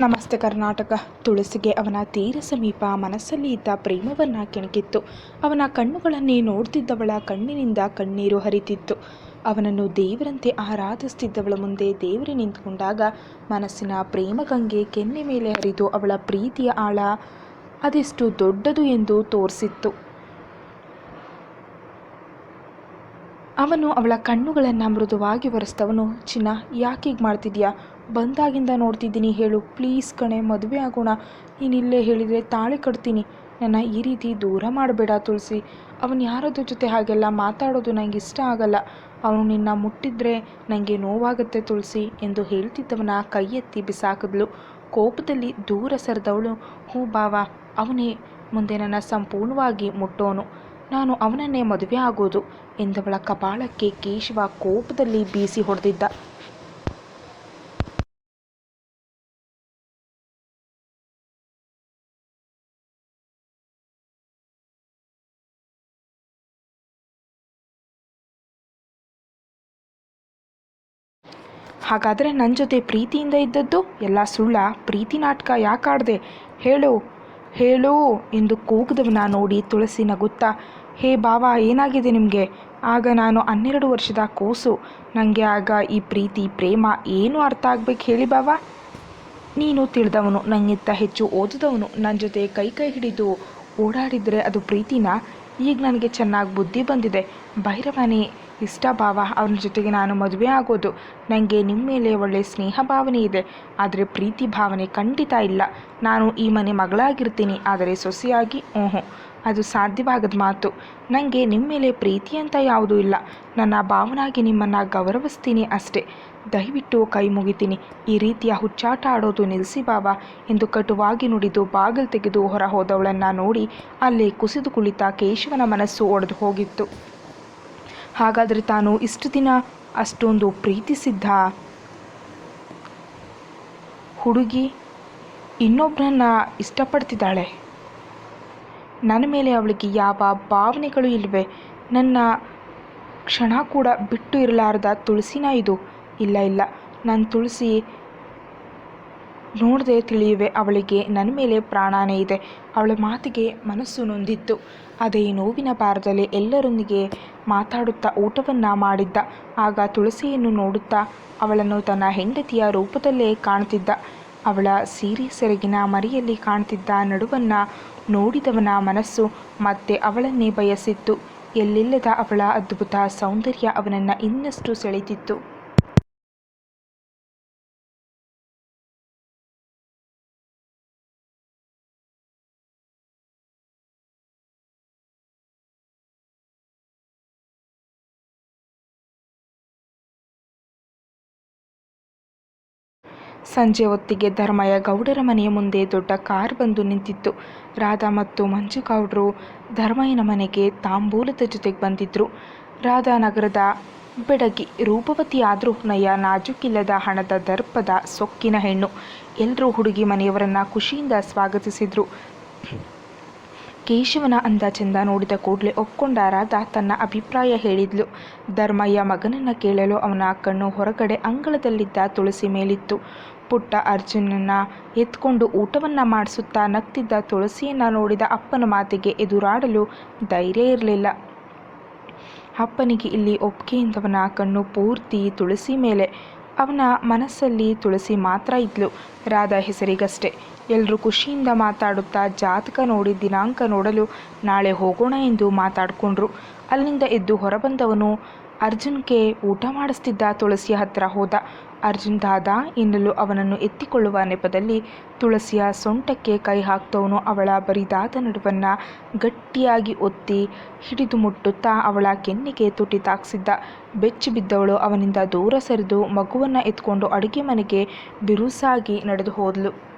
ನಮಸ್ತೆ ಕರ್ನಾಟಕ. ತುಳಸಿಗೆ ಅವನ ತೀರ ಸಮೀಪ ಮನಸ್ಸಲ್ಲಿ ಇದ್ದ ಪ್ರೇಮವನ್ನ ಕೆಣಕಿತ್ತು. ಅವನ ಕಣ್ಣುಗಳನ್ನೇ ನೋಡ್ತಿದ್ದವಳ ಕಣ್ಣಿನಿಂದ ಕಣ್ಣೀರು ಹರಿತಿತ್ತು. ಅವನನ್ನು ದೇವರಂತೆ ಆರಾಧಿಸ್ತಿದ್ದವಳ ಮುಂದೆ ದೇವರೇ ನಿಂತುಕೊಂಡಾಗ ಮನಸ್ಸಿನ ಪ್ರೇಮಗಂಗೆ ಕೆನ್ನೆ ಮೇಲೆ ಹರಿದು ಅವಳ ಪ್ರೀತಿಯ ಆಳ ಅದೆಷ್ಟು ದೊಡ್ಡದು ಎಂದು ತೋರಿಸಿತ್ತು. ಅವನು ಅವಳ ಕಣ್ಣುಗಳನ್ನು ಮೃದುವಾಗಿ ಒರೆಸ್ತವನು. ಚಿನ್ನ, ಯಾಕೀಗ ಮಾಡ್ತಿದ್ಯಾ? ಬಂದಾಗಿಂದ ನೋಡ್ತಿದ್ದೀನಿ. ಹೇಳು. ಪ್ಲೀಸ್ ಕಣೆ, ಮದುವೆ ಆಗೋಣ. ನೀನಿಲ್ಲೇ ಹೇಳಿದರೆ ತಾಳಿ ಕಟ್ತೀನಿ. ನನ್ನ ಈ ರೀತಿ ದೂರ ಮಾಡಬೇಡ ತುಳಸಿ. ಅವನು ಯಾರದ್ರ ಜೊತೆ ಹಾಗೆಲ್ಲ ಮಾತಾಡೋದು ನನಗೆ ಇಷ್ಟ ಆಗಲ್ಲ. ಅವನು ನಿನ್ನ ಮುಟ್ಟಿದ್ರೆ ನನಗೆ ನೋವಾಗುತ್ತೆ ತುಳಸಿ ಎಂದು ಹೇಳ್ತಿದ್ದವನ ಕೈ ಎತ್ತಿ ಬಿಸಾಕಿದ್ಲು. ಕೋಪದಲ್ಲಿ ದೂರ ಸರಿದವಳು. ಹೂ ಬಾವ, ಅವನೇ ಮುಂದೆ ನನ್ನ ಸಂಪೂರ್ಣವಾಗಿ ಮುಟ್ಟೋನು. ನಾನು ಅವನನ್ನೇ ಮದುವೆ ಆಗೋದು ಎಂದವಳ ಕಪಾಳಕ್ಕೆ ಕೇಶವ ಕೋಪದಲ್ಲಿ ಬೀಸಿ ಹೊಡೆದಿದ್ದ. ಹಾಗಾದರೆ ನನ್ನ ಜೊತೆ ಪ್ರೀತಿಯಿಂದ ಇದ್ದದ್ದು ಎಲ್ಲ ಸುಳ್ಳ? ಪ್ರೀತಿ ನಾಟಕ ಯಾಕಾಡ್ದೆ ಹೇಳು. ಹೇಳು ಎಂದು ಕೂಗಿದವನ ನೋಡಿ ತುಳಸಿ ನಗುತ್ತಾ, ಹೇ ಬಾವ, ಏನಾಗಿದೆ ನಿಮಗೆ? ಆಗ ನಾನು ಹನ್ನೆರಡು ವರ್ಷದ ಕೂಸು. ನನಗೆ ಆಗ ಈ ಪ್ರೀತಿ, ಪ್ರೇಮ ಏನು ಅರ್ಥ ಆಗ್ಬೇಕು ಹೇಳಿ ಬಾವ? ನೀನು ತಿಳಿದವನು ನನಗಿಂತ ಹೆಚ್ಚು ಓದಿದವನು ನನ್ನ ಜೊತೆ ಕೈ ಕೈ ಹಿಡಿದು ಓಡಾಡಿದರೆ ಅದು ಪ್ರೀತಿನ? ಈಗ ನನಗೆ ಚೆನ್ನಾಗಿ ಬುದ್ಧಿ ಬಂದಿದೆ. ಭೈರವನೇ ಇಷ್ಟ ಭಾವ, ಅವ್ರ ಜೊತೆಗೆ ನಾನು ಮದುವೆ ಆಗೋದು. ನನಗೆ ನಿಮ್ಮ ಮೇಲೆ ಒಳ್ಳೆ ಸ್ನೇಹ ಭಾವನೆ ಇದೆ. ಆದರೆ ಪ್ರೀತಿ ಭಾವನೆ ಖಂಡಿತ ಇಲ್ಲ. ನಾನು ಈ ಮನೆ ಮಗಳಾಗಿರ್ತೀನಿ. ಆದರೆ ಸೊಸೆಯಾಗಿ, ಓಹೋ, ಅದು ಸಾಧ್ಯವಾಗದ ಮಾತು. ನನಗೆ ನಿಮ್ಮ ಮೇಲೆ ಪ್ರೀತಿ ಅಂತ ಯಾವುದೂ ಇಲ್ಲ. ನನ್ನ ಭಾವನಾಗಿ ನಿಮ್ಮನ್ನು ಗೌರವಿಸ್ತೀನಿ ಅಷ್ಟೇ. ದಯವಿಟ್ಟು ಕೈ ಮುಗಿತೀನಿ. ಈ ರೀತಿಯ ಹುಚ್ಚಾಟ ಆಡೋದು ನಿಲ್ಲಿಸಿ ಬಾವ ಎಂದು ಕಟುವಾಗಿ ನುಡಿದು ಬಾಗಿಲು ತೆಗೆದು ಹೊರ ಹೋದವಳನ್ನು ನೋಡಿ ಅಲ್ಲೇ ಕುಸಿದು ಕುಳಿತ ಕೇಶವನ ಮನಸ್ಸು ಒಡೆದು ಹೋಗಿತ್ತು. ಹಾಗಾದರೆ ತಾನು ಇಷ್ಟು ದಿನ ಅಷ್ಟೊಂದು ಪ್ರೀತಿಸಿದ್ದ? ಹುಡುಗಿ ಇನ್ನೊಬ್ಬರನ್ನ ಇಷ್ಟಪಡ್ತಿದ್ದಾಳೆ. ನನ್ನ ಮೇಲೆ ಅವಳಿಗೆ ಯಾವ ಭಾವನೆಗಳು ಇಲ್ಲವೆ ನನ್ನ ಕ್ಷಣ ಕೂಡ ಬಿಟ್ಟು ಇರಲಾರ್ದ ತುಳಸಿನ ಇದು. ಇಲ್ಲ ಇಲ್ಲ. ನನ್ನ ತುಳಸಿ ನೋಡದೆ ತಿಳಿಯುವೆ ಅವಳಿಗೆ ನನ್ನ ಮೇಲೆ ಪ್ರಾಣಾನೇ ಇದೆ. ಅವಳ ಮಾತಿಗೆ ಮನಸ್ಸು ನೊಂದಿತ್ತು. ಅದೇ ನೋವಿನ ಭಾರದಲ್ಲಿ ಎಲ್ಲರೊಂದಿಗೆ ಮಾತಾಡುತ್ತಾ ಊಟವನ್ನು ಮಾಡಿದ್ದ. ಆಗ ತುಳಸಿಯನ್ನು ನೋಡುತ್ತಾ ಅವಳನ್ನು ತನ್ನ ಹೆಂಡತಿಯ ರೂಪದಲ್ಲೇ ಕಾಣುತ್ತಿದ್ದ ಅವಳ ಸೀರೆ ಸೆರಗಿನ ಮರಿಯಲ್ಲಿ ಕಾಣ್ತಿದ್ದ ನಡುವನ್ನು ನೋಡಿದವನ ಮನಸ್ಸು ಮತ್ತೆ ಅವಳನ್ನೇ ಬಯಸಿತ್ತು. ಎಲ್ಲಿಲ್ಲದ ಅವಳ ಅದ್ಭುತ ಸೌಂದರ್ಯ ಅವನನ್ನು ಇನ್ನಷ್ಟು ಸೆಳೆತಿತ್ತು. ಸಂಜೆ ಹೊತ್ತಿಗೆ ಧರ್ಮಯ್ಯ ಗೌಡರ ಮನೆಯ ಮುಂದೆ ದೊಡ್ಡ ಕಾರ್ ಬಂದು ನಿಂತಿತ್ತು. ರಾಧಾ ಮತ್ತು ಮಂಜು ಗೌಡರು ಧರ್ಮಯ್ಯನ ಮನೆಗೆ ತಾಂಬೂಲದ ಜೊತೆಗೆ ಬಂದಿದ್ರು. ರಾಧಾ ನಗರದ ಬೆಡಗಿ ರೂಪವತಿ ಆದರೂ ನಾಜುಕಿಲ್ಲದ ಹಣದ ದರ್ಪದ ಸೊಕ್ಕಿನ ಹೆಣ್ಣು. ಎಲ್ಲರೂ ಹುಡುಗಿ ಮನೆಯವರನ್ನ ಖುಷಿಯಿಂದ ಸ್ವಾಗತಿಸಿದ್ರು. ಕೇಶವನ ಅಂದ ಚಂದ ನೋಡಿದ ಕೂಡಲೇ ಒಪ್ಕೊಂಡ ರಾಧಾ ತನ್ನ ಅಭಿಪ್ರಾಯ ಹೇಳಿದ್ಲು. ಧರ್ಮಯ್ಯ ಮಗನನ್ನು ಕೇಳಲು ಅವನ ಕಣ್ಣು ಹೊರಗಡೆ ಅಂಗಳದಲ್ಲಿದ್ದ ತುಳಸಿ ಮೇಲಿತ್ತು. ಪುಟ್ಟ ಅರ್ಜುನನ್ನ ಎತ್ಕೊಂಡು ಊಟವನ್ನ ಮಾಡಿಸುತ್ತಾ ನಗ್ತಿದ್ದ ತುಳಸಿಯನ್ನ ನೋಡಿದ ಅಪ್ಪನ ಮಾತಿಗೆ ಎದುರಾಡಲು ಧೈರ್ಯ ಇರಲಿಲ್ಲ. ಅಪ್ಪನಿಗೆ ಇಲ್ಲಿ ಒಪ್ಪಿಗೆಯಿಂದವನ ಕಣ್ಣು ಪೂರ್ತಿ ತುಳಸಿ ಮೇಲೆ. ಅವನ ಮನಸ್ಸಲ್ಲಿ ತುಳಸಿ ಮಾತ್ರ ಇದ್ಲು. ರಾಧಾ ಹೆಸರಿಗಷ್ಟೇ. ಎಲ್ಲರೂ ಖುಷಿಯಿಂದ ಮಾತಾಡುತ್ತಾ ಜಾತಕ ನೋಡಿ ದಿನಾಂಕ ನೋಡಲು ನಾಳೆ ಹೋಗೋಣ ಎಂದು ಮಾತಾಡಿಕೊಂಡ್ರು. ಅಲ್ಲಿಂದ ಎದ್ದು ಹೊರಬಂದವನು, ಅರ್ಜುನ್ಗೆ ಊಟ ಮಾಡಿಸ್ತಿದ್ದ ತುಳಸಿಯ ಹತ್ರ ಹೋದ. ಅರ್ಜುನ್ ದಾದ ಎನ್ನಲು ಅವನನ್ನು ಎತ್ತಿಕೊಳ್ಳುವ ನೆಪದಲ್ಲಿ ತುಳಸಿಯ ಸೊಂಟಕ್ಕೆ ಕೈ ಹಾಕ್ತವನು. ಅವಳ ಬರಿದಾದ ನಡುವನ್ನು ಗಟ್ಟಿಯಾಗಿ ಒತ್ತಿ ಹಿಡಿದು ಮುಟ್ಟುತ್ತಾ ಅವಳ ಕೆನ್ನಿಗೆ ತುಟಿ ತಾಕ್ಸಿದ್ದ. ಬೆಚ್ಚಿ ಬಿದ್ದವಳು ಅವನಿಂದ ದೂರ ಸರಿದು ಮಗುವನ್ನು ಎತ್ಕೊಂಡು ಅಡುಗೆ ಮನೆಗೆ ಬಿರುಸಾಗಿ ನಡೆದು ಹೋದ್ಲು.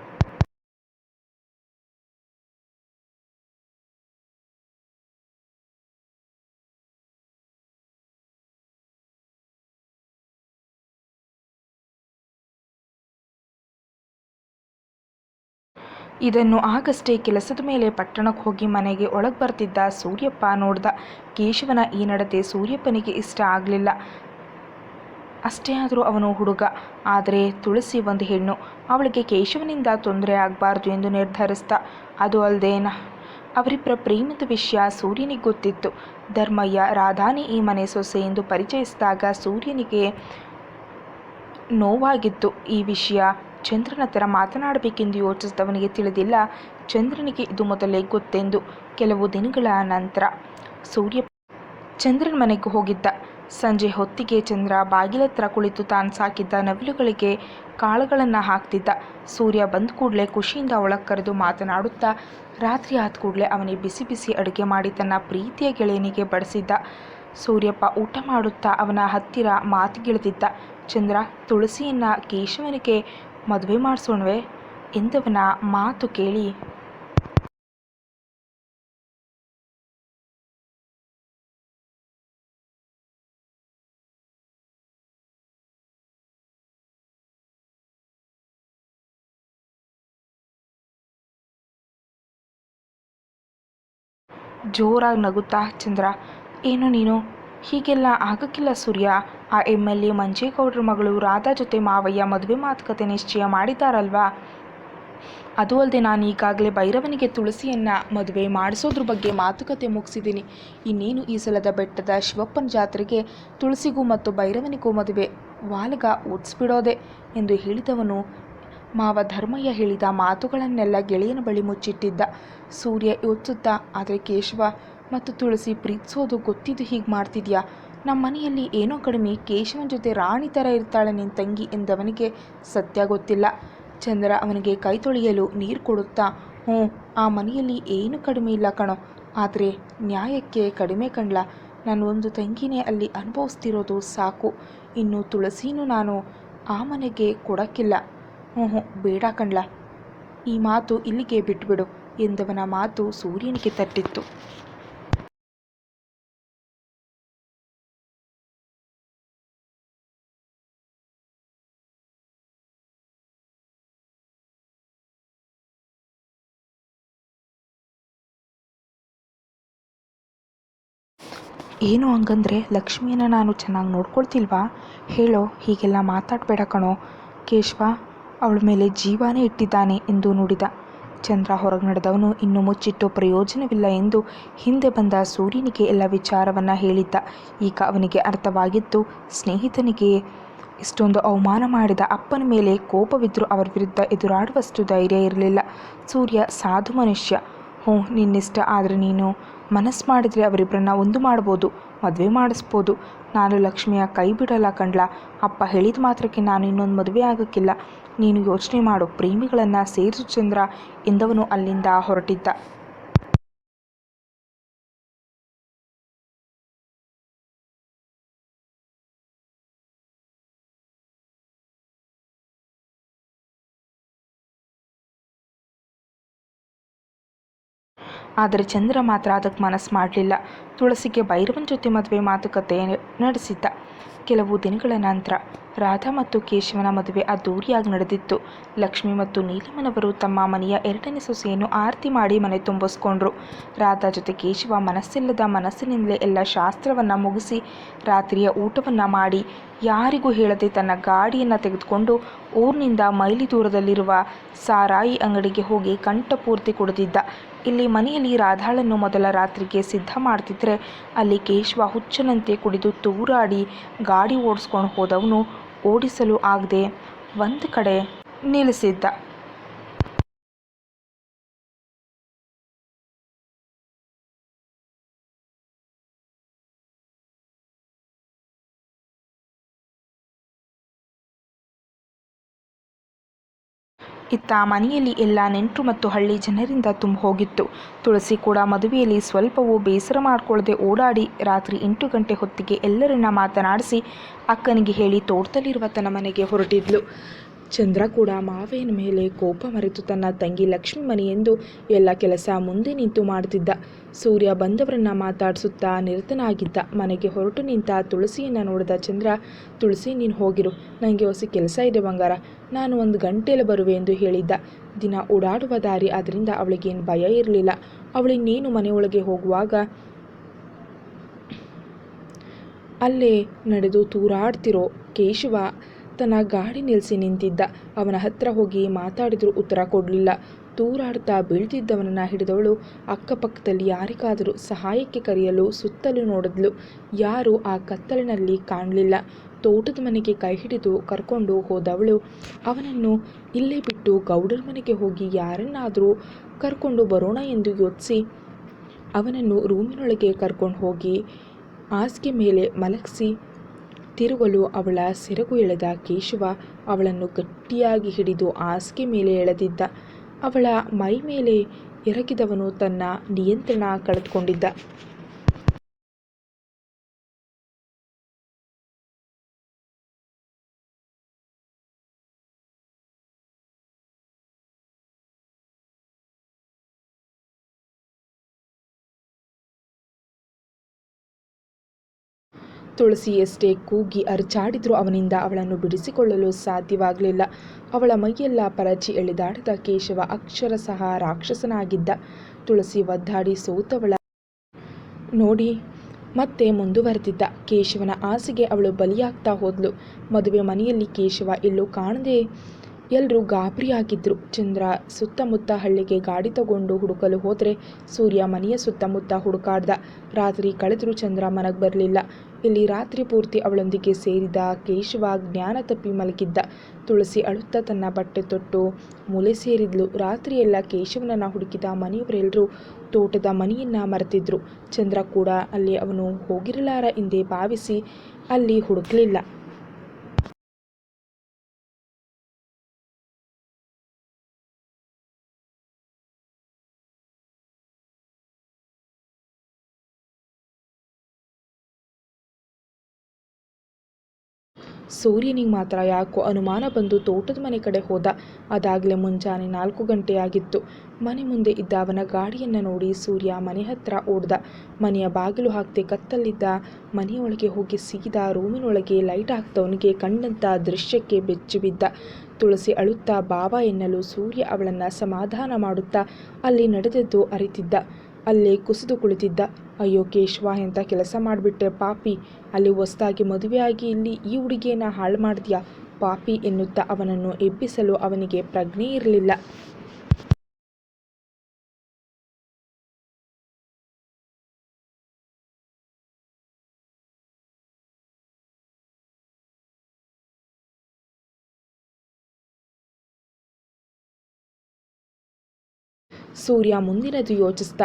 ಇದನ್ನು ಆಗಷ್ಟೇ ಕೆಲಸದ ಮೇಲೆ ಪಟ್ಟಣಕ್ಕೆ ಹೋಗಿ ಮನೆಗೆ ಒಳಗೆ ಬರ್ತಿದ್ದ ಸೂರ್ಯಪ್ಪ ನೋಡ್ದ, ಕೇಶವನ ಈ ನಡತೆ ಸೂರ್ಯಪ್ಪನಿಗೆ ಇಷ್ಟ ಆಗಲಿಲ್ಲ. ಅಷ್ಟೇ ಆದರೂ ಅವನು ಹುಡುಗ. ಆದರೆ ತುಳಸಿ ಒಂದು ಹೆಣ್ಣು. ಅವಳಿಗೆ ಕೇಶವನಿಂದ ತೊಂದರೆ ಆಗಬಾರ್ದು ಎಂದು ನಿರ್ಧರಿಸ್ದ. ಅದು ಅಲ್ಲದೇನ ಅವರಿಬ್ಬರ ಪ್ರೇಮದ ವಿಷಯ ಸೂರ್ಯನಿಗೆ ಗೊತ್ತಿತ್ತು. ಧರ್ಮಯ್ಯ, ರಾಧಾನಿ ಈ ಮನೆ ಸೊಸೆ ಎಂದು ಪರಿಚಯಿಸಿದಾಗ ಸೂರ್ಯನಿಗೆ ನೋವಾಗಿತ್ತು. ಈ ವಿಷಯ ಚಂದ್ರನ ಥರ ಮಾತನಾಡಬೇಕೆಂದು ಯೋಚಿಸಿದವನಿಗೆ ತಿಳಿದಿಲ್ಲ. ಚಂದ್ರನಿಗೆ ಇದು ಮೊದಲೇ ಗೊತ್ತೆಂದು ಕೆಲವು ದಿನಗಳ ನಂತರ ಸೂರ್ಯ ಚಂದ್ರನ ಮನೆಗೆ ಹೋಗಿದ್ದ. ಸಂಜೆ ಹೊತ್ತಿಗೆ ಚಂದ್ರ ಬಾಗಿಲತ್ರ ಕುಳಿತು ತಾನು ಸಾಕಿದ್ದ ನವಿಲುಗಳಿಗೆ ಕಾಳುಗಳನ್ನು ಹಾಕ್ತಿದ್ದ. ಸೂರ್ಯ ಬಂದ ಕೂಡಲೇ ಖುಷಿಯಿಂದ ಒಳಗೆ ಕರೆದು ಮಾತನಾಡುತ್ತಾ, ರಾತ್ರಿ ಆದ ಕೂಡಲೇ ಅವನಿಗೆ ಬಿಸಿ ಬಿಸಿ ಅಡುಗೆ ಮಾಡಿ ತನ್ನ ಪ್ರೀತಿಯ ಗೆಳೆಯನಿಗೆ ಬಡಿಸಿದ್ದ. ಸೂರ್ಯಪ್ಪ ಊಟ ಮಾಡುತ್ತಾ ಅವನ ಹತ್ತಿರ ಮಾತುಗಿಳಿದಿದ್ದ. ಚಂದ್ರ, ತುಳಸಿಯನ್ನು ಕೇಶವನಿಗೆ ಮದುವೆ ಮಾಡಿಸೋಣವೆ. ಎಂದವನ ಮಾತು ಕೇಳಿ. ಜೋರಾಗಿ ನಗುತ್ತಾ ಚಂದ್ರ. ಏನು ನೀನು? ಹೀಗೆಲ್ಲ ಆಗಕ್ಕಿಲ್ಲ ಸೂರ್ಯ. ಆ ಎಂ ಎಲ್ ಎ ಮಂಜೇಗೌಡರ ಮಗಳು ರಾಧಾ ಜೊತೆ ಮಾವಯ್ಯ ಮದುವೆ ಮಾತುಕತೆ ನಿಶ್ಚಯ ಮಾಡಿದ್ದಾರಲ್ವಾ? ಅದು ಅಲ್ಲದೆ ನಾನು ಈಗಾಗಲೇ ಭೈರವನಿಗೆ ತುಳಸಿಯನ್ನು ಮದುವೆ ಮಾಡಿಸೋದ್ರ ಬಗ್ಗೆ ಮಾತುಕತೆ ಮುಗಿಸಿದ್ದೀನಿ. ಇನ್ನೇನು ಈ ಸಲದ ಬೆಟ್ಟದ ಶಿವಪ್ಪನ ಜಾತ್ರೆಗೆ ತುಳಸಿಗೂ ಮತ್ತು ಭೈರವನಿಗೂ ಮದುವೆ ವಾಲಗ ಓಡಿಸ್ಬಿಡೋದೆ ಎಂದು ಹೇಳಿದವನು. ಮಾವ ಧರ್ಮಯ್ಯ ಹೇಳಿದ ಮಾತುಗಳನ್ನೆಲ್ಲ ಗೆಳೆಯನ ಬಳಿ ಮುಚ್ಚಿಟ್ಟಿದ್ದ. ಸೂರ್ಯ ಯೋಚಿಸುತ್ತಾ, ಆದರೆ ಕೇಶವ ಮತ್ತು ತುಳಸಿ ಪ್ರೀತಿಸೋದು ಗೊತ್ತಿದ್ದು ಹೀಗೆ ಮಾಡ್ತಿದ್ಯಾ? ನಮ್ಮ ಮನೆಯಲ್ಲಿ ಏನೋ ಕಡಿಮೆ ಕೇಶವನ ಜೊತೆ ರಾಣಿ ಥರ ಇರ್ತಾಳೆ ನಿನ್ನ ತಂಗಿ ಎಂದವನಿಗೆ ಸತ್ಯ ಗೊತ್ತಿಲ್ಲ. ಚಂದ್ರ ಅವನಿಗೆ ಕೈ ತೊಳೆಯಲು ನೀರು ಕೊಡುತ್ತಾ, ಹ್ಞೂ, ಆ ಮನೆಯಲ್ಲಿ ಏನು ಕಡಿಮೆ ಇಲ್ಲ ಕಣೋ. ಆದರೆ ನ್ಯಾಯಕ್ಕೆ ಕಡಿಮೆ ಕಣ್ಲ. ನಾನು ಒಂದು ತಂಗಿನೇ ಅಲ್ಲಿ ಅನುಭವಿಸ್ತಿರೋದು ಸಾಕು. ಇನ್ನು ತುಳಸಿನೂ ನಾನು ಆ ಮನೆಗೆ ಕೊಡೋಕ್ಕಿಲ್ಲ. ಹ್ಞೂ ಹ್ಞೂ, ಬೇಡ ಕಣ್ಲ. ಈ ಮಾತು ಇಲ್ಲಿಗೆ ಬಿಟ್ಬಿಡು ಎಂದವನ ಮಾತು ಸೂರ್ಯನಿಗೆ ತಟ್ಟಿತ್ತು. ಏನು ಹಂಗಂದ್ರೆ, ಲಕ್ಷ್ಮಿಯನ್ನು ನಾನು ಚೆನ್ನಾಗಿ ನೋಡ್ಕೊಳ್ತಿಲ್ವಾ? ಹೇಳೋ, ಹೀಗೆಲ್ಲ ಮಾತಾಡಬೇಡ ಕಣೋ. ಕೇಶವ, ಅವಳ ಮೇಲೆ ಜೀವಾನೇ ಇಟ್ಟಿದ್ದಾನೆ ಎಂದು ನುಡಿದ. ಚಂದ್ರ ಹೊರಗೆ ನಡೆದವನು ಇನ್ನು ಮುಚ್ಚಿಟ್ಟು ಪ್ರಯೋಜನವಿಲ್ಲ ಎಂದು ಹಿಂದೆ ಬಂದ ಸೂರ್ಯನಿಗೆ ಎಲ್ಲ ವಿಚಾರವನ್ನು ಹೇಳಿದ್ದ. ಈಗ ಅವನಿಗೆ ಅರ್ಥವಾಗಿತ್ತು ಸ್ನೇಹಿತನಿಗೆ ಇಷ್ಟೊಂದು ಅವಮಾನ ಮಾಡಿದ ಅಪ್ಪನ ಮೇಲೆ ಕೋಪವಿದ್ದರೂ ಅವರ ವಿರುದ್ಧ ಎದುರಾಡುವಷ್ಟು ಧೈರ್ಯ ಇರಲಿಲ್ಲ. ಸೂರ್ಯ ಸಾಧು ಮನುಷ್ಯ. ಹ್ಞೂ, ನಿನ್ನಿಷ್ಟ, ಆದರೆ ನೀನು ಮನಸ್ಸು ಮಾಡಿದರೆ ಅವರಿಬ್ಬರನ್ನ ಒಂದು ಮಾಡ್ಬೋದು, ಮದುವೆ ಮಾಡಿಸ್ಬೋದು. ನಾನು ಲಕ್ಷ್ಮಿಯ ಕೈ ಬಿಡಲ್ಲ ಕಂಡ್ಲ. ಅಪ್ಪ ಹೇಳಿದ ಮಾತ್ರಕ್ಕೆ ನಾನು ಇನ್ನೊಂದು ಮದುವೆ ಆಗೋಕ್ಕಿಲ್ಲ. ನೀನು ಯೋಚನೆ ಮಾಡು, ಪ್ರೇಮಿಗಳನ್ನು ಸೇರಿಸು ಚಂದ್ರ ಎಂದವನು ಅಲ್ಲಿಂದ ಹೊರಟಿದ್ದ. ಆದರೆ ಚಂದ್ರ ಮಾತ್ರ ಅದಕ್ಕೆ ಮನಸ್ಸು ಮಾಡಲಿಲ್ಲ. ತುಳಸಿಗೆ ಭೈರವನ ಜೊತೆ ಮದುವೆ ಮಾತುಕತೆ ನಡೆಸಿದ್ದ. ಕೆಲವು ದಿನಗಳ ನಂತರ ರಾಧಾ ಮತ್ತು ಕೇಶವನ ಮದುವೆ ಅದ್ದೂರಿಯಾಗಿ ನಡೆದಿತ್ತು. ಲಕ್ಷ್ಮಿ ಮತ್ತು ನೀಲಮ್ಮನವರು ತಮ್ಮ ಮನೆಯ ಎರಡನೇ ಸೊಸೆಯನ್ನು ಆರತಿ ಮಾಡಿ ಮನೆ ತುಂಬಿಸ್ಕೊಂಡ್ರು. ರಾಧಾ ಜೊತೆ ಕೇಶವ ಮನಸ್ಸಿಲ್ಲದ ಮನಸ್ಸಿನಿಂದಲೇ ಎಲ್ಲ ಶಾಸ್ತ್ರವನ್ನು ಮುಗಿಸಿ ರಾತ್ರಿಯ ಊಟವನ್ನು ಮಾಡಿ, ಯಾರಿಗೂ ಹೇಳದೆ ತನ್ನ ಗಾಡಿಯನ್ನು ತೆಗೆದುಕೊಂಡು ಊರಿನಿಂದ ಮೈಲಿ ದೂರದಲ್ಲಿರುವ ಸಾರಾಯಿ ಅಂಗಡಿಗೆ ಹೋಗಿ ಕಂಠಪೂರ್ತಿ ಕುಡಿದಿದ್ದ. ಇಲ್ಲಿ ಮನೆಯಲ್ಲಿ ರಾಧಾಳನ್ನು ಮೊದಲ ರಾತ್ರಿಗೆ ಸಿದ್ಧ ಮಾಡ್ತಿದ್ರೆ ಅಲ್ಲಿ ಕೇಶವ ಹುಚ್ಚನಂತೆ ಕುಡಿದು ತೂರಾಡಿ ಗಾಡಿ ಓಡಿಸ್ಕೊಂಡು ಹೋದವನು ಓಡಿಸಲು ಆಗದೆ ಒಂದು ಕಡೆ ನಿಲ್ಲಿಸಿದ್ದ. ಇತ್ತ ಮನೆಯಲ್ಲಿ ಎಲ್ಲ ನೆಂಟರು ಮತ್ತು ಹಳ್ಳಿ ಜನರಿಂದ ತುಂಬ ಹೋಗಿತ್ತು. ತುಳಸಿ ಕೂಡ ಮದುವೆಯಲ್ಲಿ ಸ್ವಲ್ಪವೂ ಬೇಸರ ಮಾಡಿಕೊಳ್ಳದೆ ಓಡಾಡಿ ರಾತ್ರಿ ಎಂಟು ಗಂಟೆ ಹೊತ್ತಿಗೆ ಎಲ್ಲರನ್ನ ಮಾತನಾಡಿಸಿ ಅಕ್ಕನಿಗೆ ಹೇಳಿ ತೋಟದಲ್ಲಿರುವ ತನ್ನ ಮನೆಗೆ ಹೊರಟಿದ್ಲು. ಚಂದ್ರ ಕೂಡ ಮಾವೆಯನ ಮೇಲೆ ಕೋಪ ಮರೆತು ತನ್ನ ತಂಗಿ ಲಕ್ಷ್ಮಿ ಮನೆಯೆಂದು ಎಲ್ಲ ಕೆಲಸ ಮುಂದೆ ನಿಂತು ಮಾಡ್ತಿದ್ದ. ಸೂರ್ಯ ಬಂದವರನ್ನ ಮಾತಾಡಿಸುತ್ತಾ ನಿರತನಾಗಿದ್ದ. ಮನೆಗೆ ಹೊರಟು ನಿಂತ ತುಳಸಿಯನ್ನು ನೋಡಿದ ಚಂದ್ರ, ತುಳಸಿ, ನೀನು ಹೋಗಿರು. ನನಗೆ ಹೊಸ ಕೆಲಸ ಇದೆ ಬಂಗಾರ. ನಾನು ಒಂದು ಗಂಟೆಯಲ್ಲಿ ಬರುವೆ ಎಂದು ಹೇಳಿದ್ದ. ದಿನ ಓಡಾಡುವ ದಾರಿ ಆದ್ದರಿಂದ ಅವಳಿಗೇನು ಭಯ ಇರಲಿಲ್ಲ. ಅವಳಿನ್ನೇನು ಮನೆಯೊಳಗೆ ಹೋಗುವಾಗ ಅಲ್ಲೇ ನಡೆದು ತೂರಾಡ್ತಿರೋ ಕೇಶವ ತನ್ನ ಗಾಡಿ ನಿಲ್ಲಿಸಿ ನಿಂತಿದ್ದ. ಅವನ ಹತ್ರ ಹೋಗಿ ಮಾತಾಡಿದರೂ ಉತ್ತರ ಕೊಡಲಿಲ್ಲ. ತೂರಾಡ್ತಾ ಬೀಳ್ತಿದ್ದವನನ್ನು ಹಿಡಿದವಳು ಅಕ್ಕಪಕ್ಕದಲ್ಲಿ ಯಾರಿಗಾದರೂ ಸಹಾಯಕ್ಕೆ ಕರೆಯಲು ಸುತ್ತಲೂ ನೋಡಿದ್ಲು. ಯಾರೂ ಆ ಕತ್ತಲಿನಲ್ಲಿ ಕಾಣಲಿಲ್ಲ. ತೋಟದ ಮನೆಗೆ ಕೈ ಹಿಡಿದು ಕರ್ಕೊಂಡು ಹೋದವಳು. ಅವನನ್ನು ಇಲ್ಲೇ ಬಿಟ್ಟು ಗೌಡರ ಮನೆಗೆ ಹೋಗಿ ಯಾರನ್ನಾದರೂ ಕರ್ಕೊಂಡು ಬರೋಣ ಎಂದು ಯೋಚಿಸಿ ಅವನನ್ನು ರೂಮಿನೊಳಗೆ ಕರ್ಕೊಂಡು ಹೋಗಿ ಹಾಸಿಗೆ ಮೇಲೆ ಮಲಗಿಸಿ ತಿರುಗಲು ಅವಳ ಸೆರಗು ಎಳೆದ ಕೇಶವ ಅವಳನ್ನು ಗಟ್ಟಿಯಾಗಿ ಹಿಡಿದು ಹಾಸಿಗೆ ಮೇಲೆ ಎಳೆದಿದ್ದ. ಅವಳ ಮೈ ಮೇಲೆ ಎರಗಿದವನು ತನ್ನ ನಿಯಂತ್ರಣ ಕಳೆದುಕೊಂಡಿದ್ದ. ತುಳಸಿ ಎಷ್ಟೇ ಕೂಗಿ ಅರಚಾಡಿದರೂ ಅವನಿಂದ ಅವಳನ್ನು ಬಿಡಿಸಿಕೊಳ್ಳಲು ಸಾಧ್ಯವಾಗಲಿಲ್ಲ. ಅವಳ ಮೈಯೆಲ್ಲ ಪರಚಿ ಎಳೆದಾಡಿದ ಕೇಶವ ಅಕ್ಷರ ಸಹ ರಾಕ್ಷಸನಾಗಿದ್ದ. ತುಳಸಿ ಒದ್ದಾಡಿ ಸೋತವಳ. ನೋಡಿ, ಮತ್ತೆ ಮುಂದುವರೆದಿದ್ದ ಕೇಶವನ ಆಸೆಗೆ ಅವಳು ಬಲಿಯಾಗ್ತಾ ಹೋದ್ಲು. ಮದುವೆ ಮನೆಯಲ್ಲಿ ಕೇಶವ ಎಲ್ಲೂ ಕಾಣದೆ ಎಲ್ಲರೂ ಗಾಬರಿಯಾಗಿದ್ರು. ಚಂದ್ರ ಸುತ್ತಮುತ್ತ ಹಳ್ಳಿಗೆ ಗಾಡಿ ತಗೊಂಡು ಹುಡುಕಲು ಹೋದರೆ ಸೂರ್ಯ ಮನೆಯ ಸುತ್ತಮುತ್ತ ಹುಡುಕಾಡ್ದ. ರಾತ್ರಿ ಕಳೆದರೂ ಚಂದ್ರ ಮನಗೆ ಬರಲಿಲ್ಲ. ಇಲ್ಲಿ ರಾತ್ರಿ ಪೂರ್ತಿ ಅವಳೊಂದಿಗೆ ಸೇರಿದ ಕೇಶವ ಜ್ಞಾನ ತಪ್ಪಿ ಮಲಗಿದ್ದ. ತುಳಸಿ ಅಳುತ್ತ ತನ್ನ ಬಟ್ಟೆ ತೊಟ್ಟು ಮೂಲೆ ಸೇರಿದ್ಲು. ರಾತ್ರಿಯೆಲ್ಲ ಕೇಶವನನ್ನ ಹುಡುಕಿದ ಮನೆಯವರೆಲ್ಲರೂ ತೋಟದ ಮನೆಯನ್ನ ಮರೆತಿದ್ರು. ಚಂದ್ರ ಕೂಡ ಅಲ್ಲಿ ಅವನು ಹೋಗಿರಲಾರ ಎಂದೇ ಭಾವಿಸಿ ಅಲ್ಲಿ ಹುಡುಕಲಿಲ್ಲ. ಸೂರ್ಯನಿಗೆ ಮಾತ್ರ ಯಾಕೋ ಅನುಮಾನ ಬಂದು ತೋಟದ ಮನೆ ಕಡೆ ಹೋದ. ಅದಾಗಲೇ ಮುಂಜಾನೆ ನಾಲ್ಕು ಗಂಟೆಯಾಗಿತ್ತು. ಮನೆ ಮುಂದೆ ಇದ್ದ ಅವನ ಗಾಡಿಯನ್ನು ನೋಡಿ ಸೂರ್ಯ ಮನೆ ಹತ್ರ ಓಡ್ದ. ಮನೆಯ ಬಾಗಿಲು ಹಾಕದೆ ಕತ್ತಲ್ಲಿದ್ದ ಮನೆಯೊಳಗೆ ಹೋಗಿ ಸೀದಾ ರೂಮಿನೊಳಗೆ ಲೈಟ್ ಹಾಕ್ತವನಿಗೆ ಕಂಡಂಥ ದೃಶ್ಯಕ್ಕೆ ಬೆಚ್ಚಿ ಬಿದ್ದ. ತುಳಸಿ ಅಳುತ್ತಾ, ಬಾಬಾ ಎನ್ನಲು ಸೂರ್ಯ ಅವಳನ್ನು ಸಮಾಧಾನ ಮಾಡುತ್ತಾ ಅಲ್ಲಿ ನಡೆದದ್ದು ಅರಿತಿದ್ದ. ಅಲ್ಲೇ ಕುಸಿದು ಕುಳಿತಿದ್ದ. ಅಯ್ಯೋ ಕೇಶವ, ಎಂಥ ಕೆಲಸ ಮಾಡಿಬಿಟ್ಟೆ ಪಾಪಿ. ಅಲ್ಲಿ ಹೊಸ್ದಾಗಿ ಮದುವೆಯಾಗಿ ಇಲ್ಲಿ ಈ ಹುಡುಗಿಯನ್ನ ಹಾಳು ಮಾಡಿದ್ಯಾ? ಪಾಪಿ ಎನ್ನುತ್ತಾ ಅವನನ್ನು ಎಬ್ಬಿಸಲು ಅವನಿಗೆ ಪ್ರಜ್ಞೆ ಇರಲಿಲ್ಲ. ಸೂರ್ಯ ಮುಂದಿನದು ಯೋಚಿಸ್ದ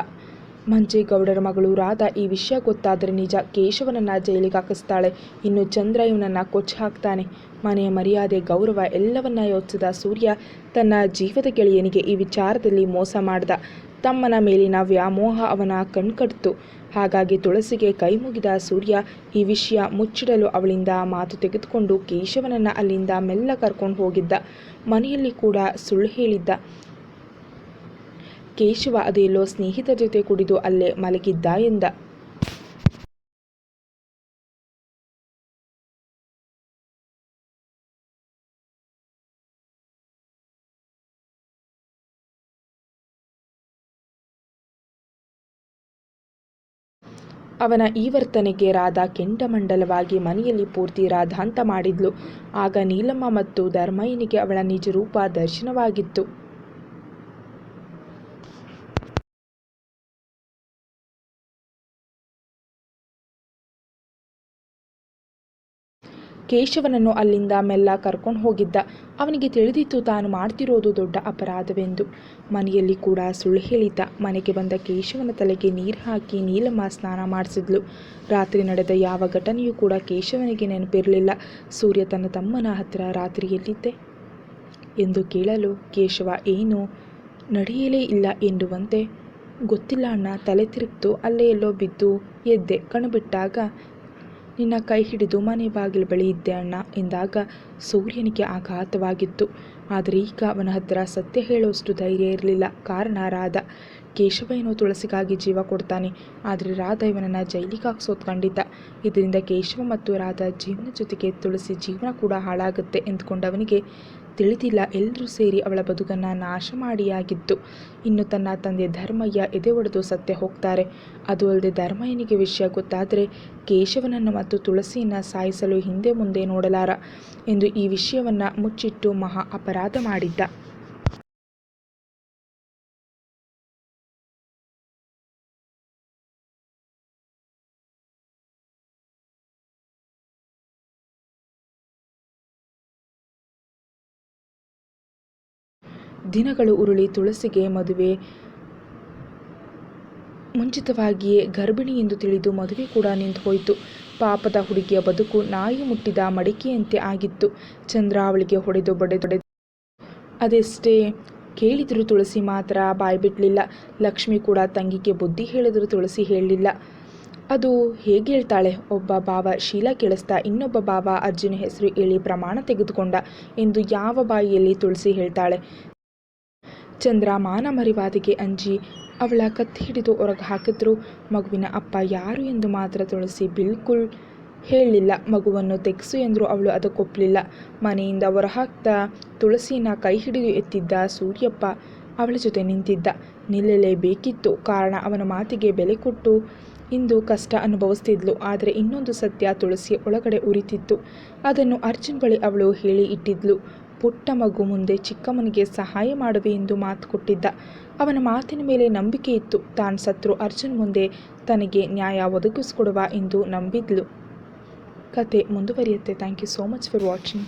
ಮಂಜೇಗೌಡರ ಮಗಳು ರಾಧಾ ಈ ವಿಷಯ ಗೊತ್ತಾದರೆ ನಿಜ ಕೇಶವನನ್ನ ಜೈಲಿಗೆ ಹಾಕಿಸ್ತಾಳೆ. ಇನ್ನು ಚಂದ್ರ ಇವನನ್ನ ಕೊಚ್ಚಿ ಹಾಕ್ತಾನೆ. ಮನೆಯ ಮರ್ಯಾದೆ, ಗೌರವ ಎಲ್ಲವನ್ನ ಯೋಚಿಸಿದ ಸೂರ್ಯ ತನ್ನ ಜೀವದ ಗೆಳೆಯನಿಗೆ ಈ ವಿಚಾರದಲ್ಲಿ ಮೋಸ ಮಾಡ್ದ. ತಮ್ಮನ ಮೇಲಿನ ವ್ಯಾಮೋಹ ಅವನ ಕಣ್ಕಟ್ತು ಹಾಗಾಗಿ ತುಳಸಿಗೆ ಕೈ ಮುಗಿದ ಸೂರ್ಯ ಈ ವಿಷಯ ಮುಚ್ಚಿಡಲು ಅವಳಿಂದ ಮಾತು ತೆಗೆದುಕೊಂಡು ಕೇಶವನನ್ನ ಅಲ್ಲಿಂದ ಮೆಲ್ಲ ಕರ್ಕೊಂಡು ಹೋಗಿದ್ದ. ಮನೆಯಲ್ಲಿ ಕೂಡ ಸುಳ್ಳು ಹೇಳಿದ್ದ. ಕೇಶವ ಅದೆಲ್ಲೋ ಸ್ನೇಹಿತರ ಜೊತೆ ಕುಡಿದು ಅಲ್ಲೇ ಮಲಗಿದ್ದ ಎಂದ. ಅವನ ಈ ವರ್ತನೆಗೆ ರಾಧಾ ಕೆಂಡಮಂಡಲವಾಗಿ ಮನೆಯಲ್ಲಿ ಪೂರ್ತಿ ರಾಧಾಂತ ಮಾಡಿದ್ಲು. ಆಗ ನೀಲಮ್ಮ ಮತ್ತು ಧರ್ಮಯ್ಯನಿಗೆ ಅವಳ ನಿಜರೂಪ ದರ್ಶನವಾಗಿತ್ತು. ಕೇಶವನನ್ನು ಅಲ್ಲಿಂದ ಮೆಲ್ಲ ಕರ್ಕೊಂಡು ಹೋಗಿದ್ದ. ಅವನಿಗೆ ತಿಳಿದಿತ್ತು ತಾನು ಮಾಡ್ತಿರೋದು ದೊಡ್ಡ ಅಪರಾಧವೆಂದು. ಮನೆಯಲ್ಲಿ ಕೂಡ ಸುಳ್ಳು ಹೇಳಿದ್ದ. ಮನೆಗೆ ಬಂದ ಕೇಶವನ ತಲೆಗೆ ನೀರು ಹಾಕಿ ನೀಲಮ್ಮ ಸ್ನಾನ ಮಾಡಿಸಿದ್ಲು. ರಾತ್ರಿ ನಡೆದ ಯಾವ ಘಟನೆಯೂ ಕೂಡ ಕೇಶವನಿಗೆ ನೆನಪಿರಲಿಲ್ಲ. ಸೂರ್ಯ ತನ್ನ ತಮ್ಮನ ಹತ್ತಿರ ರಾತ್ರಿ ಎಲ್ಲಿದ್ದೆ? ಎಂದು ಕೇಳಲು ಕೇಶವ, ಏನು? ನಡೆಯಲೇ ಇಲ್ಲ ಎನ್ನುವಂತೆ? ಗೊತ್ತಿಲ್ಲ ಅಣ್ಣ. ತಲೆ ತಿರುಗ್ತು. ಅಲ್ಲೇ ಎಲ್ಲೋ ಬಿದ್ದು ಎದ್ದೆ. ಕಣ್ಬಿಟ್ಟಾಗ ನಿನ್ನ ಕೈ ಹಿಡಿದು ಮನೆ ಬಾಗಿಲು ಬಳಿ ಇದ್ದೆ ಅಣ್ಣ ಎಂದಾಗ ಸೂರ್ಯನಿಗೆ ಆಘಾತವಾಗಿತ್ತು. ಆದರೆ ಈಗ ಅವನ ಹತ್ತಿರ ಸತ್ಯ ಹೇಳುವಷ್ಟು ಧೈರ್ಯ ಇರಲಿಲ್ಲ. ಕಾರಣ ರಾಧ. ಕೇಶವ ಏನೋ ತುಳಸಿಗಾಗಿ ಜೀವ ಕೊಡ್ತಾನೆ. ಆದರೆ ರಾಧ ಇವನನ್ನು ಜೈಲಿಗೆ ಹಾಕ್ಸೋದು ಖಂಡಿತ. ಇದರಿಂದ ಕೇಶವ ಮತ್ತು ರಾಧ ಜೀವನ ಜೊತೆಗೆ ತುಳಸಿ ಜೀವನ ಕೂಡ ಹಾಳಾಗುತ್ತೆ ಎಂದುಕೊಂಡವನಿಗೆ ತಿಳಿದಿಲ್ಲ ಎಲ್ಲರೂ ಸೇರಿ ಅವಳ ಬದುಕನ್ನು ನಾಶ ಮಾಡಿಯಾಗಿತ್ತು ಇನ್ನು ತನ್ನ ತಂದೆ ಧರ್ಮಯ್ಯ ಎದೆ ಒಡೆದು ಸತ್ಯ ಹೋಗ್ತಾರೆ. ಅದು ಅಲ್ಲದೆ ಧರ್ಮಯ್ಯನಿಗೆ ವಿಷಯ ಗೊತ್ತಾದರೆ ಕೇಶವನನ್ನು ಮತ್ತು ತುಳಸಿಯನ್ನು ಸಾಯಿಸಲು ಹಿಂದೆ ಮುಂದೆ ನೋಡಲಾರ ಎಂದು ಈ ವಿಷಯವನ್ನು ಮುಚ್ಚಿಟ್ಟು ಮಹಾ ಅಪರಾಧ ಮಾಡಿದ್ದ. ದಿನಗಳು ಉರುಳಿ ತುಳಸಿಗೆ ಮದುವೆ. ಮುಂಚಿತವಾಗಿಯೇ ಗರ್ಭಿಣಿ ಎಂದು ತಿಳಿದು ಮದುವೆ ಕೂಡ ನಿಂತು ಹೋಯಿತು ಪಾಪದ ಹುಡುಗಿಯ ಬದುಕು ನಾಯಿ ಮುಟ್ಟಿದ ಮಡಿಕೆಯಂತೆ ಆಗಿತ್ತು. ಚಂದ್ರ ಅವಳಿಗೆ ಹೊಡೆದು ಬಡೆದೊಡೆ ಅದೆಷ್ಟೇ ಕೇಳಿದರೂ ತುಳಸಿ ಮಾತ್ರ ಬಾಯ್ಬಿಡ್ಲಿಲ್ಲ ಲಕ್ಷ್ಮಿ ಕೂಡ ತಂಗಿಗೆ ಬುದ್ಧಿ ಹೇಳಿದರೂ ತುಳಸಿ ಹೇಳಲಿಲ್ಲ. ಅದು ಹೇಗೆ ಹೇಳ್ತಾಳೆ? ಒಬ್ಬ ಬಾವ ಶೀಲ ಕೇಳಿಸ್ತಾ ಇನ್ನೊಬ್ಬ ಬಾವ ಅರ್ಜುನ ಹೆಸರು ಹೇಳಿ ಪ್ರಮಾಣ ತೆಗೆದುಕೊಂಡ ಎಂದು ಯಾವ ಬಾಯಿಯಲ್ಲಿ ತುಳಸಿ ಹೇಳ್ತಾಳೆ? ಚಂದ್ರ ಮಾನ ಮರಿವಾದಿಗೆ ಅಂಜಿ, ಅವಳ ಕತ್ತಿ ಹಿಡಿದು ಹೊರಗೆ ಹಾಕಿದ್ರು. ಮಗುವಿನ ಅಪ್ಪ ಯಾರು ಎಂದು ಮಾತ್ರ ತುಳಸಿ ಬಿಲ್ಕುಲ್ ಹೇಳಲಿಲ್ಲ ಮಗುವನ್ನು ತೆಗೆಸು ಎಂದರೂ ಅವಳು ಅದಕ್ಕೊಪ್ಪಲಿಲ್ಲ ಮನೆಯಿಂದ ಹೊರಹಾಕ್ತಾ ತುಳಸಿನ ಕೈ ಹಿಡಿದು ಎತ್ತಿದ್ದ ಸೂರ್ಯಪ್ಪ ಅವಳ ಜೊತೆ ನಿಂತಿದ್ದ. ನಿಲ್ಲಲೇಬೇಕಿತ್ತು. ಕಾರಣ ಅವನ ಮಾತಿಗೆ ಬೆಲೆ ಕೊಟ್ಟು ಇಂದು ಕಷ್ಟ ಅನುಭವಿಸ್ತಿದ್ಲು. ಆದರೆ ಇನ್ನೊಂದು ಸತ್ಯ ತುಳಸಿ ಒಳಗಡೆ ಉರಿತಿತ್ತು. ಅದನ್ನು ಅರ್ಜುನ್ ಬಳಿ ಅವಳು ಹೇಳಿ ಇಟ್ಟಿದ್ಲು. ಪುಟ್ಟ ಮಗು ಮುಂದೆ ಚಿಕ್ಕಮ್ಮನಿಗೆ ಸಹಾಯ ಮಾಡುವೆ ಎಂದು ಮಾತು ಕೊಟ್ಟಿದ್ದ. ಅವನ ಮಾತಿನ ಮೇಲೆ ನಂಬಿಕೆ ಇತ್ತು. ತಾನು ಸತ್ರು ಅರ್ಜುನ್ ಮುಂದೆ ತನಗೆ ನ್ಯಾಯ ಒದಗಿಸಿಕೊಡುವ ಎಂದು ನಂಬಿದ್ಲು. ಕತೆ ಮುಂದುವರಿಯುತ್ತೆ. Thank you so much for watching